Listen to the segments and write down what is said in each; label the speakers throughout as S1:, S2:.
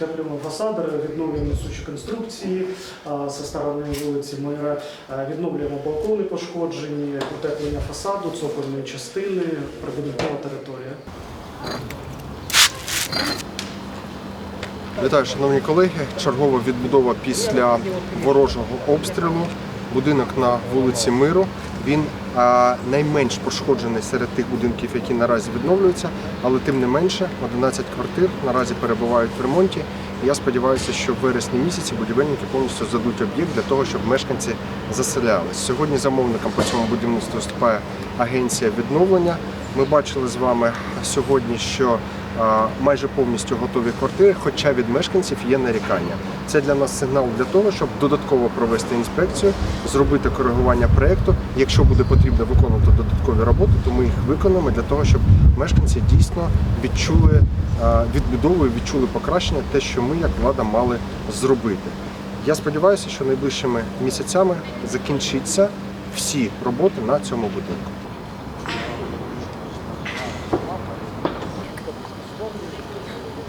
S1: відновлюємо фасади, відновлюємо несучі конструкції зі сторони вулиці Мира, відновлюємо балкони пошкоджені, утеплення фасаду, цокольної частини, прибудинкова територія.
S2: Вітаю, шановні колеги. Чергова відбудова після ворожого обстрілу. Будинок на вулиці Миру. Він найменш пошкоджений серед тих будинків, які наразі відновлюються, але тим не менше 11 квартир наразі перебувають в ремонті. Я сподіваюся, що в вересні місяці будівельники повністю задуть об'єкт для того, щоб мешканці заселялись. Сьогодні замовником по цьому будівництву виступає агенція відновлення. Ми бачили з вами сьогодні, що майже повністю готові квартири, хоча від мешканців є нарікання. Це для нас сигнал для того, щоб додатково провести інспекцію, зробити коригування проєкту. Якщо буде потрібно виконувати додаткові роботи, то ми їх виконаємо для того, щоб мешканці дійсно відчули відбудову відчули покращення, те, що ми як влада мали зробити. Я сподіваюся, що найближчими місяцями закінчаться всі роботи на цьому будинку.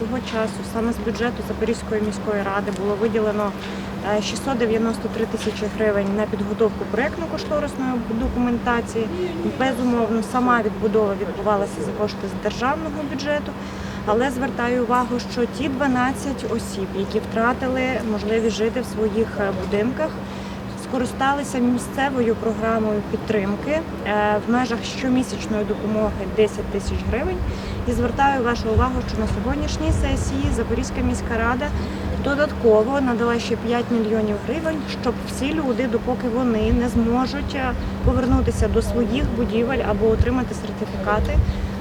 S3: Того часу саме з бюджету Запорізької міської ради було виділено е, 693 тисячі гривень на підготовку проєктно-кошторисної документації. Безумовно, сама відбудова відбувалася за кошти з державного бюджету. Але звертаю увагу, що ті 12 осіб, які втратили можливість жити в своїх е, будинках, скористалися місцевою програмою підтримки е, в межах щомісячної допомоги 10 тисяч гривень. І звертаю вашу увагу, що на сьогоднішній сесії Запорізька міська рада додатково надала ще 5 мільйонів гривень, щоб всі люди, допоки вони не зможуть е, повернутися до своїх будівель або отримати сертифікати,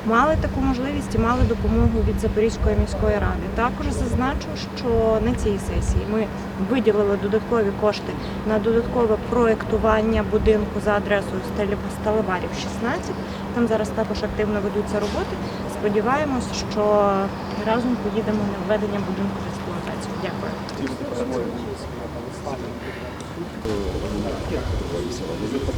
S3: мали таку можливість і мали допомогу від Запорізької міської ради. Також зазначу, що на цій сесії ми виділили додаткові кошти на додаткове проектування будинку за адресою Сталеварів 16. Там зараз також активно ведуться роботи. Сподіваємось, що разом поїдемо на введення будинку в експлуатацію. Дякую.